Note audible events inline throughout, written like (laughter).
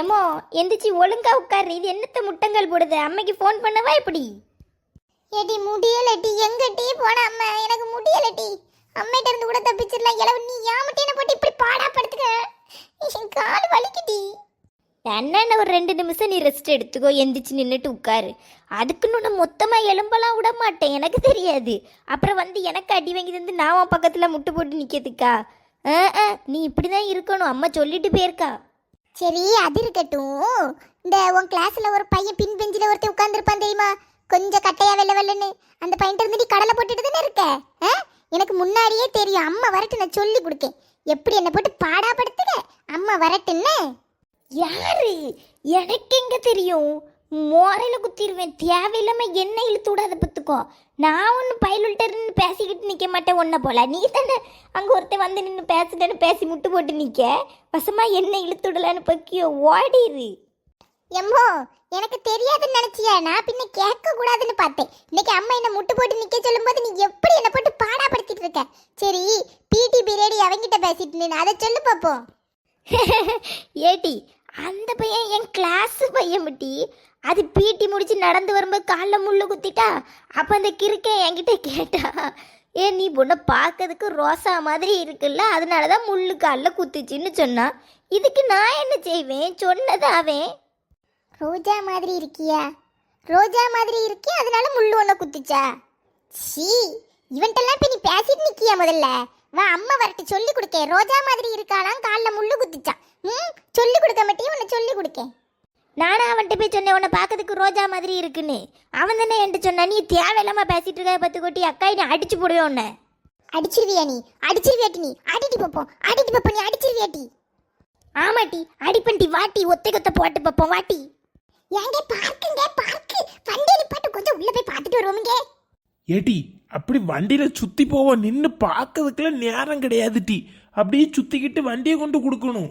ஏமோ எந்திரிச்சு ஒழுங்கா உட்காரு. இது என்னத்த முட்டங்கள் போடுது? அம்மைக்கு ஃபோன் பண்ணவா எப்படி ஏடி முடியலட்டி எங்கட்டி போன அம்மா? எனக்கு முடியலட்டி அம்மையிட்ட இருந்து கூட தப்பிச்சிடலாம். இளவு நீ ஏமட்டின போட்டு இப்படி பாடா படுத்துக்க? கால் வலிக்குடி. என்னென்ன ஒரு ரெண்டு நிமிஷம் நீ ரெஸ்ட் எடுத்துக்கோ. எந்திரிச்சு நின்றுட்டு உட்காரு. அதுக்குன்னு நான் மொத்தமாக எலும்பெல்லாம் விட மாட்டேன். எனக்கு தெரியாது. அப்புறம் வந்து எனக்கு அடி வாங்கி தந்து நான் பக்கத்தில் முட்டு போட்டு நிற்கிறதுக்கா ஆ ஆ, நீ இப்படி தான் இருக்கணும். அம்மா சொல்லிட்டு போயிருக்கா. சரி அது இருக்கட்டும். இந்த உன் கிளாஸ்ல ஒரு பையன் பின் பெஞ்சில ஒருத்தன் உட்கார்ந்துருப்பான் தெரியுமா? கொஞ்சம் கட்டையா வெள்ள வெள்ளன்னு. அந்த பையன் இருந்து நீ கடலை போட்டுட்டு தானே இருக்க? ஆ? எனக்கு முன்னாடியே தெரியும். அம்மா வரட்டு நான் சொல்லி கொடுக்கேன். எப்படி என்னை போட்டு பாடாப்படுத்துக அம்மா வரட்டுன்னு. யாரு? எனக்கு எங்க தெரியும்? மோரையில குத்திடுவேன் தேவையில்லாம என்ன இழுத்து விடாத பத்துக்கோ நான் ஒன்று இருந்து பேசிக்கிட்டு நிற்க மாட்டேன் ஒன்றை போல. நீ தானே அங்கே ஒருத்தன் வந்து நின்று பேசிட்டேன்னு பேசி முட்டு போட்டு நிற்க வசமா என்ன இழுத்து விடலான்னு பக்கியோ ஓடிரு. எம்மோ எனக்கு தெரியாதுன்னு நினைச்சியா? நான் பின்ன கேட்க கூடாதுன்னு பார்த்தேன். இன்னைக்கு அம்மா என்ன முட்டு போட்டு நிக்க சொல்லும்போது நீ எப்படி என்ன போட்டு பாடாப்படுத்திட்டு இருக்க? சரி பிடி பீரியட் அவங்கிட்ட பேசிட்டு நின்னு அதை சொல்லு பாப்போம். (laughs) ஏட்டி அந்த பையன் என் கிளாஸ் பையன் முட்டி. அது பீட்டி முடிச்சு நடந்து வரும்போது காலில் முள்ளு குத்திட்டா அப்போ அந்த கிறுக்கை என்கிட்ட கேட்டா ஏ நீ பொண்ணை பார்க்கறதுக்கு ரோசா மாதிரி இருக்குல்ல அதனால தான் முள்ளு காலில் குத்துச்சின்னு சொன்னான் இதுக்கு நான் என்ன செய்வேன்? சொன்னது அவன். ரோஜா மாதிரி இருக்கியா? ரோஜா மாதிரி இருக்கே அதனால முள்ளு ஒன்றை குத்துச்சா? சீ இவன்ட்டெல்லாம் இப்போ நீ பேசிட்டு நிற்கியா முதல்ல? வா அம்மா வரட்டு சொல்லி கொடுக்க ரோஜா மாதிரி இருக்காளாம் காலில் முள்ளு குத்துச்சான் ம் சொல்லி கொடுக்க மாட்டேன் உன்னை சொல்லி கொடுக்கேன். நானும் அவன்கிட்ட போய் சொன்னேன் உன்னை பார்க்கறதுக்கு ரோஜா மாதிரி இருக்குன்னு. அவன் தானே என்கிட்ட சொன்னான் நீ தேவையில்லாம பேசிட்டு இருக்க பத்து கொட்டி அக்கா நீ அடிச்சு போடுவேன் உன்னை. அடிச்சிருவியா நீ? அடிச்சிருவியாட்டி நீ? அடிட்டு பார்ப்போம் அடிட்டு பார்ப்போம் நீ அடிச்சிருவியாட்டி. ஆமாட்டி. அடிப்பண்டி வாட்டி. ஒத்தை கொத்த போட்டு பார்ப்போம் வாட்டி. ஏங்க பார்க்குங்க பார்க்கு. வண்டி நிப்பாட்டு கொஞ்சம் உள்ள போய் பார்த்துட்டு வருவோமுங்க. ஏடி அப்படி வண்டியில சுத்தி போவோம் நின்னு பார்க்கறதுக்குலாம் நேரம் கிடையாது டி அப்படியே சுத்திக்கிட்டு வண்டியை கொண்டு கொடுக்கணும்.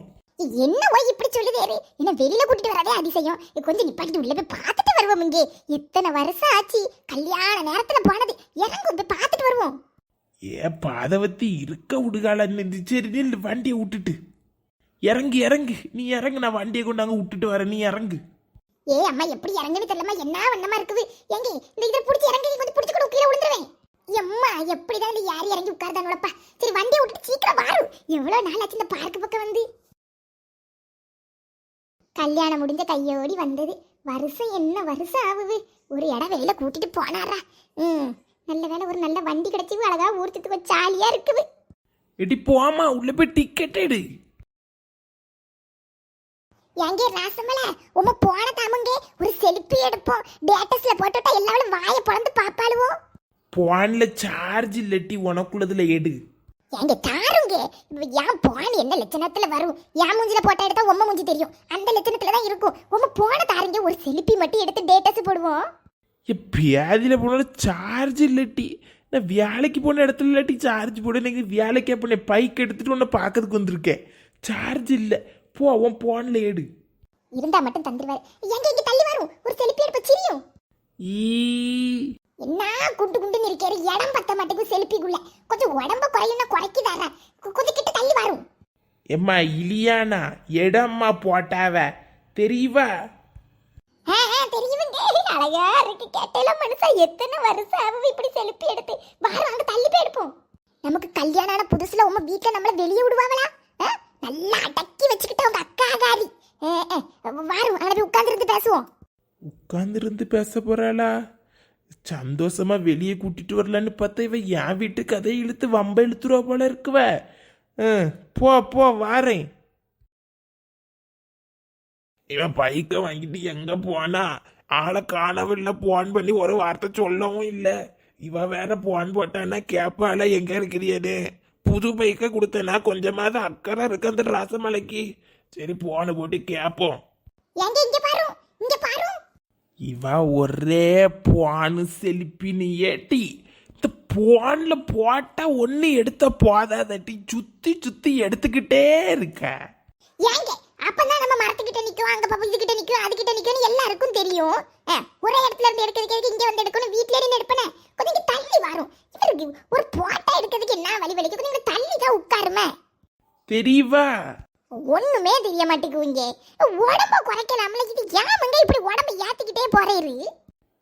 என்ன போய் இப்படி சொல்லுதேரு என்ன வெளியில கூட்டிட்டு வரதே அதிசயம். கொஞ்சம் நிப்பாட்டிட்டு உள்ள போய் பார்த்துட்டு வருவோம் இங்கே. எத்தனை வருஷம் ஆச்சு கல்யாண நேரத்துல போனது. இறங்கும் போய் பார்த்துட்டு வருவோம். ஏ பாதவத்தி இருக்க விடுகால சரி வண்டியை விட்டுட்டு. இறங்கு இறங்கு. நீ இறங்கு நான் வண்டியை கொண்டு அங்கே விட்டுட்டு வரேன். நீ இறங்கு. ஏ அம்மா எப்படி இறங்குன்னு தெரியலமா என்ன வண்ணமா இருக்குது? எங்க இந்த இதை பிடிச்சி இறங்கி கொஞ்சம் பிடிச்சி கூட கீழே விழுந்துருவேன். எம்மா எப்படிதான் இந்த யார் இறங்கி உட்கார்ந்தாங்களப்பா. சரி வண்டியை விட்டுட்டு சீக்கிரம் வாரு. எவ்வளவு நாள் ஆச்சு இந்த பார்க் பக்கம் வந்து? கல்யாணம் முடிஞ்ச கையோடி வந்தது. வருஷம் என்ன வருஷம் ஆகுது? ஒரு இடம் வெளியில கூட்டிட்டு போனாரா? ம் நல்ல வேலை ஒரு நல்ல வண்டி கிடைச்சி அழகா ஊர்த்துக்கு ஜாலியா இருக்குது. எடி போமா உள்ள போய் டிக்கெட் எடு. எங்கே ராசமல உம போன தாமுங்க ஒரு செல்ஃபி எடுப்போம். டேட்டஸ்ல போட்டுட்டா எல்லாரும் வாயை பொளந்து பாப்பாளுவோ போன்ல சார்ஜ் இல்லட்டி உனக்குள்ளதுல எடு. எங்க தாருங்க. ஏன் போன் என்ன லட்சணத்துல வரும்? என் மூஞ்சில போட்டோ எடுத்தா உம்ம மூஞ்சி தெரியும். அந்த லட்சணத்துல தான் இருக்கும். உம்ம போன தாருங்க ஒரு செல்ஃபி மட்டும் எடுத்து டேட்டஸ் போடுவோம். ஏ பேதியில போனாலும் சார்ஜ் இல்லட்டி. நான் வேலைக்கு போன இடத்துல இல்லாட்டி சார்ஜ் போட எனக்கு வேலைக்கே போனேன் பைக் எடுத்துட்டு உன்னை பார்க்கறதுக்கு வந்திருக்கேன். சார்ஜ் இல்லை. போ உன் போன்ல எடு. இருந்தா மட்டும் தந்துருவாரு. எங்க இங்க தள்ளி வரும்? ஒரு செல்ஃபி எடுப்ப சிரியும். ஈ. என்ன குண்டு குண்டுன்னு இருக்காரு இடம் பத்த மாட்டேங்குது செல்ஃபிக்குள்ள. உடம்ப குறையும்னா குறைக்குதாரா கொஞ்சம் கிட்ட தள்ளி வரும். எம்மா இலியானா இடம்மா போட்டாவ? தெரியவா? தெரியுதுங்க. அழகா இருக்கு. கேட்டல மனுஷா எத்தனை வருஷம் ஆகுது இப்படி செல்ஃபி எடுத்து? வாரம் அங்க தள்ளி போய் எடுப்போம். நமக்கு கல்யாணம் ஆன புதுசுல உங்க வீட்ல நம்மள வெளியே விடுவாங்களா? நல்லா அடக்கி வச்சுக்கிட்ட உங்க அக்கா காரி வாரும் அங்க போய் உட்கார்ந்து பேசுவோம். உட்காந்துருந்து பேச போறாளா? சந்தோஷமா வெளியே கூட்டிட்டு வரலான்னு பார்த்தா இவ என் வீட்டு கதையை இழுத்து வம்ப இழுத்துருவா போல இருக்குவ. போ போ வாரேன். இவன் பைக்கை வாங்கிட்டு எங்க போனா? ஆளை காணவில்லை போன் பண்ணி ஒரு வார்த்தை சொல்லவும் இல்லை. இவ வேற போன் போட்டான்னா கேப்பால எங்க இருக்கிறியது புது பைக்கை கொடுத்தனா கொஞ்சமாவது அக்கறை இருக்கு அந்த ராசமலைக்கு. சரி போன போட்டு கேட்போம் இங்க பாரு இங்க பாரு. இவ ஒரே போனு செலிப்பின்னு ஏட்டி இந்த போன்ல போட்டா ஒன்னு எடுத்த போதாதட்டி சுத்தி சுத்தி எடுத்துக்கிட்டே இருக்க. ஏங்க அப்பதான் நம்ம மரத்துக்கிட்ட நிக்கும் அங்க பாப்பா இதுகிட்ட நிக்கும் அதுகிட்ட நிக்கும் எல்லாருக்கும் தெரியும். ஒரே இடத்துல இருந்து எடுக்கிறதுக்கு இங்க வந்து எடுக்கணும் வீட்ல இருந்து எடுப்பனே. கொஞ்சம் தள்ளி வரும் இவருக்கு ஒரு போட்டோ எடுக்கிறதுக்கு என்ன வழி வலிக்கு கொஞ்சம் தள்ளி தான் உட்காருமே. தெரியவா? ஒண்ணுமே தெரிய மாட்டேங்குவீங்க உடம்ப குறைக்கலாம்ல இது ஏமங்க இப்படி உடம்ப ஏத்திக்கிட்டே போறேரு?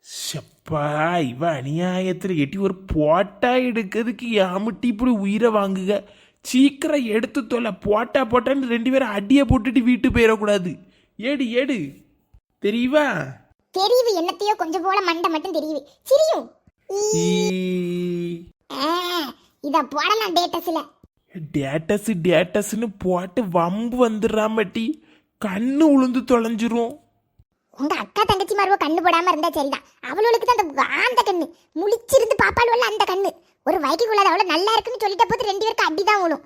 சப்பா இவ அநியாயத்துல எட்டி ஒரு போட்டா எடுக்கிறதுக்கு யாமிட்டி இப்படி உயிரை வாங்குக? சீக்கிரம் எடுத்து தொலை போட்டா போட்டான்னு ரெண்டு பேரும் அடியை போட்டுட்டு வீட்டு போயிடக்கூடாது. ஏடு ஏடு. தெரியவா? தெரியுது என்னத்தையோ கொஞ்சம் போல மண்டை மட்டும் தெரியுது. சிரியும். இத போடலாம் டேட்டஸ்ல. டேட்டஸ் டேட்டஸ்னு போட்டு வம்பு வந்துடுறாமட்டி கண்ணு உளுந்து தொலைஞ்சிரும். உங்க அக்கா தங்கச்சி மாருவ கண்ணு போடாம இருந்தா சரிதான். அவளுக்கு தான் அந்த அந்த கண்ணு. முழிச்சிருந்து பாப்பாளுவல்ல அந்த கண்ணு. ஒரு வயிற்றுக்குள்ளாத அவள நல்லா இருக்குன்னு சொல்லிட்ட போது ரெண்டு பேருக்கு அடிதான் விழும்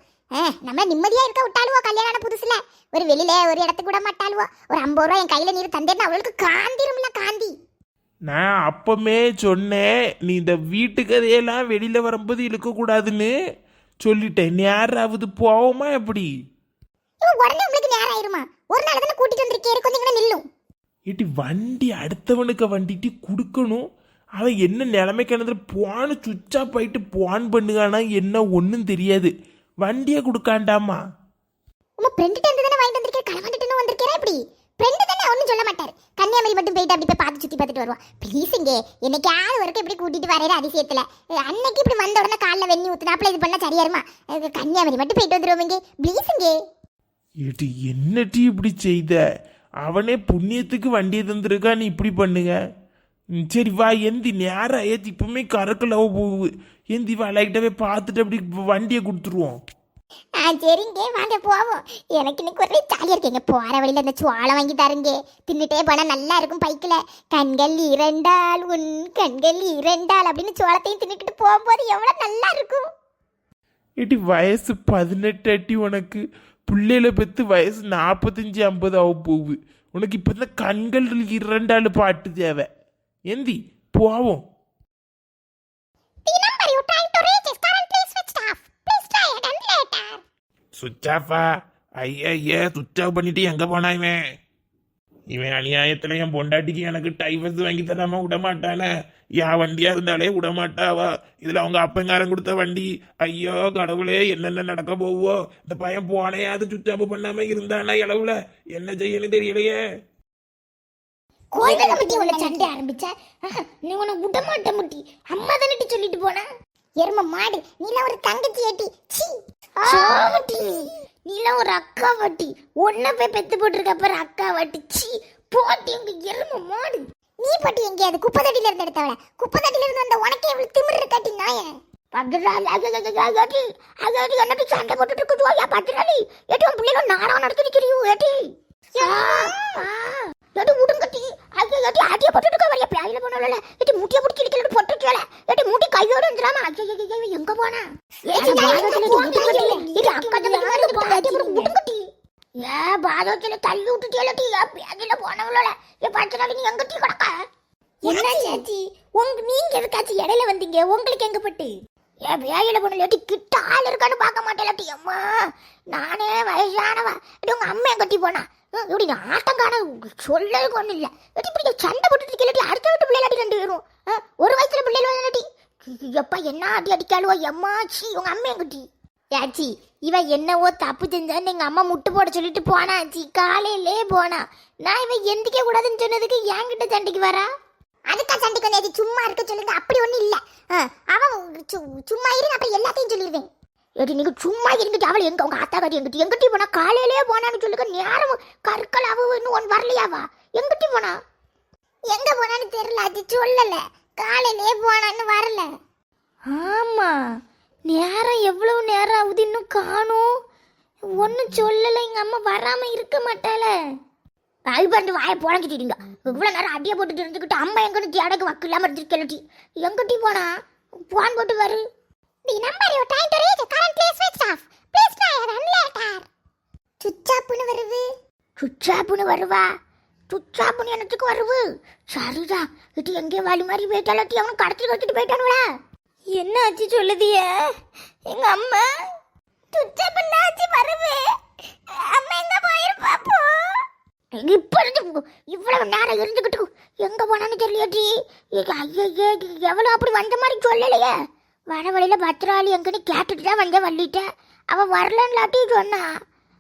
நம்ம நிம்மதியா இருக்க விட்டாளுவோ கல்யாண புதுசுல? ஒரு வெளியில ஒரு இடத்துக்கு விட மாட்டாளுவோ? ஒரு ஐம்பது ரூபா என் கையில நீர் தந்தேன்னு அவளுக்கு காந்திரும்ல காந்தி. நான் அப்பமே சொன்னேன் நீ இந்த வீட்டு கதையெல்லாம் வெளியில வரும்போது இழுக்கக்கூடாதுன்னு. சொல்லிட்டேன். நேராவது போவோமா எப்படி? உடனே உங்களுக்கு நேரம் ஆயிருமா ஒரு நாள் தானே கூட்டிட்டு வந்திருக்கே கொஞ்சம் கூட நில்லும் ஏட்டி வண்டி அடுத்தவனுக்கு வண்டிட்டு கொடுக்கணும். அவன் என்ன நிலைமை கிணத்துல போன சுவிட்ச் ஆஃப் ஆயிட்டு போன் பண்ணுகானா என்ன ஒன்றும் தெரியாது. வண்டியை கொடுக்காண்டாமா? உங்க ஃப்ரெண்டு டேந்து தானே வாங்கிட்டு வந்திருக்கேன் இப்படி ஃப்ரெண்டு தானே ஒன்றும் சொல்ல மாட்டார் கன்னியாகுமரி மட்டும் போயிட்டு அப்படி போய் பார்த்து சுற்றி பார்த்துட்டு வருவான். ப்ளீஸுங்க என்னைக்காவது வரைக்கும் இப்படி கூட்டிட்டு வரையிற அதிசயத்தில். அன்னைக்கு இப்படி வந்த உடனே காலில் வெண்ணி ஊத்துனாப்புல இது பண்ணால் சரியாருமா அஹ் கன்னியாகுமரி மட்டும் போயிட்டு வந்துருவோம் இங்கே. ப்ளீஸ் இங்கே. ஏட்டி என்னட்டி இப்படி செய்த? அவனே புண்ணியத்துக்கு வண்டியை தந்திருக்கா நீ இப்படி பண்ணுங்க சரி வா எந்தி நேரம் ஏற்றி இப்பவுமே கறக்கலவ போகுது. எந்தி வா லைட்டாகவே பார்த்துட்டு அப்படி வண்டியை கொடுத்துருவோம். ஆ சரிங்க வாங்க போவோம். எனக்கு இன்னைக்கு ஒரே ஜாலியாக இருக்கேங்க. போகிற வழியில் அந்த சோளம் வாங்கி தருங்க. தின்னுட்டே போனால் நல்லா இருக்கும் பைக்கில். கண்கள் இரண்டால் உன் கண்கள் இரண்டால் அப்படின்னு சோளத்தையும் தின்னுக்கிட்டு போகும்போது எவ்வளோ நல்லா இருக்கும். ஏட்டி வயசு பதினெட்டு அட்டி உனக்கு. பிள்ளையில பெற்று வயசு நாற்பத்தஞ்சு ஐம்பது ஆக போகுது. உனக்கு இப்போ தான் கண்கள் இரண்டாள் பாட்டு தேவை. எந்தி போவோம். சுவிட்ச் ஆஃபா ஐயா சுவிட்ச் ஆஃப் பண்ணிட்டு எங்கே போனா இவன்? இவன் அநியாயத்தில் என் பொண்டாட்டிக்கு எனக்கு டைவர்ஸ் வாங்கி தராம விட மாட்டானே என் வண்டியா இருந்தாலே விட மாட்டாவா இதுல அவங்க அப்பங்காரன் கொடுத்த வண்டி. ஐயோ கடவுளே என்னென்ன நடக்க போவோ இந்த பையன் போனையாவது அது பண்ணாம இருந்தானா இளவுல என்ன செய்யணும் தெரியலையே. கோயில பத்தி உள்ள சண்டை ஆரம்பிச்சா? நீ உன விட மாட்ட. முட்டி அம்மா தானே சொல்லிட்டு போனா? எரும மாடு நீல ஒரு தங்கச்சி ஏட்டி சாவட்டி நீலாம் ஒரு அக்கா வட்டி ஒன்ன போய் பெத்து போட்டிருக்க அப்புறம் அக்கா வட்டி சீ போட்டி உங்க எரும மாடு நீ பட்டி எங்கேயாவது குப்பை தட்டில இருந்து எடுத்தவள குப்பை தட்டில இருந்து வந்த உனக்கே இவ்வளவு திமிரு இருக்காட்டி நாயன் சண்டை போட்டுட்டு இருக்குது பத்திராளி ஏட்டி உன் பிள்ளைங்க நாடகம் நடத்தி நிக்கிறியோ ஏட்டி உடுங்கட்டி ஐயா ஏட்டி ஆட்டிய போட்டுட்டு வரையா? பிளாயில போனால ஏட்டி முட்டிய பிடிச்சி இடிக்கலட்டு போட்டுக்கல ஏட்டி முட்டி கையோட வந்துடாம ஐயா ஐயா எங்க போனா? ஏட்டி பாதத்துல உடுங்கட்டி. ஏ பாதத்துல தள்ளி விட்டுட்டேலட்டி ஏ பிளாயில போனவளோல ஏ பத்திராளி நீ எங்கட்டி கிடக்க? என்ன சாச்சி உங்க நீங்க எதுக்காச்சும் இடையில வந்தீங்க? உங்களுக்கு எங்க பட்டு? ஏன் வேலையில போன லேட்டி கிட்ட ஆள் இருக்கான்னு பார்க்க மாட்டேன் அம்மா நானே வயசானவா. இது உங்க அம்மா கட்டி போனா? இப்படி நான் ஆட்டம் காண சொல்லதுக்கு ஒன்றும் இல்லை இப்படி சண்டை போட்டுட்டு இருக்கலாட்டி அடுத்த வீட்டு பிள்ளைகளாட்டி ரெண்டு பேரும். ஒரு வயசுல பிள்ளைகள் வந்தாட்டி எப்பா என்ன அடி அடிக்காளுவோ? எம்மாச்சி உங்க அம்மா குட்டி. ஏச்சி இவ என்னவோ தப்பு செஞ்சான்னு எங்கள் அம்மா முட்டு போட சொல்லிட்டு போனாச்சி காலையிலே போனா. நான் இவன் எந்திக்க கூடாதுன்னு சொன்னதுக்கு என்கிட்ட சண்டைக்கு வரா? அதுக்கா சண்டைக்கு வந்து அது சும்மா இருக்க சொல்லுங்க அப்படி ஒன்றும் இல்லை. ஆ, அவன் சும்மா இரு அப்புறம் எல்லாத்தையும் சொல்லிடுவேன். ஏடி நீங்க சும்மா இருந்துட்டு அவள் எங்க உங்க ஆத்தா காட்டி எங்கிட்ட? எங்கிட்டி போனா காலையிலே போனான்னு சொல்லுங்க நேரம் கற்கள் அவ இன்னும் ஒன் வரலையாவா? எங்கிட்டி போனா? எங்க போனான்னு தெரியல அது சொல்லல. காலையிலே போனான்னு வரல. ஆமா நேரம் எவ்வளவு நேரம் ஆகுது இன்னும் காணும்? ஒன்றும் சொல்லலை எங்க அம்மா வராம இருக்க மாட்டாள. அது பண்ணி வாயை புழங்கிட்டீங்க. இவ்வளவு நேரம் அடியை போட்டுட்டு இருந்துக்கிட்டு அம்மா எங்கன்னு தேடக்கு வக்கு இல்லாம இருந்துருக்கலட்டி எங்கிட்டி போனா? போன் போட்டு வரு. The number you trying to reach is currently switched off. Please try again later. சுச்சாப்புன்னு வருது. சுச்சாப்புன்னு வருவா? சுச்சாப்புன்னு என்னத்துக்கு வருவு சரிதான் இது எங்கே வழி மாதிரி போயிட்டாலட்டி அவன் கடத்தி வச்சுட்டு போயிட்டானுவா என்ன ஆச்சு சொல்லுதிய? எங்க அம்மா? சுச்சாப்புன்னு ஆச்சு வருவு அம்மா எங்க போயிருப்பா போ இப்ப இருந்து இவ்வளவு நேரம் இருந்துகிட்டு எங்க போனான்னு தெரியலையாட்டி ஐயோ எவ்வளவு அப்படி வந்த மாதிரி சொல்லலையே? வர வழியில் பத்திராளி எங்கன்னு கேட்டுட்டு தான் வந்தேன் வள்ளிட்டேன் அவ வரலன்னாட்டி சொன்னா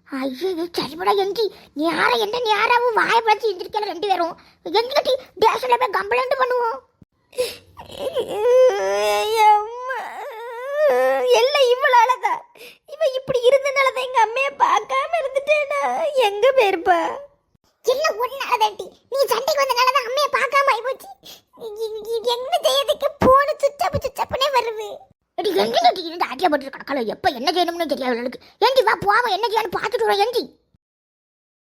ஐயோ சரிபடா எஞ்சி நீ யாரை என்ன நீ யாராவும் வாய பழச்சு இருந்திருக்கல ரெண்டு பேரும். எஞ்சி கட்டி டேஷன்ல போய் கம்ப்ளைண்ட் பண்ணுவோம். எல்லாம் இவ்வளோ இவளாலதான் இவன் இப்படி இருந்தனால தான் எங்கள் அம்மையை பார்க்காம இருந்துட்டேன்னா எங்கே போயிருப்பா? எல்லாம் ஒன்னாலதாண்டி நீ சண்டைக்கு வந்தனாலதான் அம்மைய பார்க்காம ஆயி போச்சு என்ன செய்யறதுக்கு போன சுச்சப்பு சுச்சப்புனே வருது. எடி எங்க இருந்து ஆட்டியா போட்டு கிடக்கல எப்ப என்ன செய்யணும்னு தெரியாது அவளுக்கு. ஏண்டி வா போவாம. என்ன செய்யணும் பார்த்துட்டு வரோம் ஏண்டி?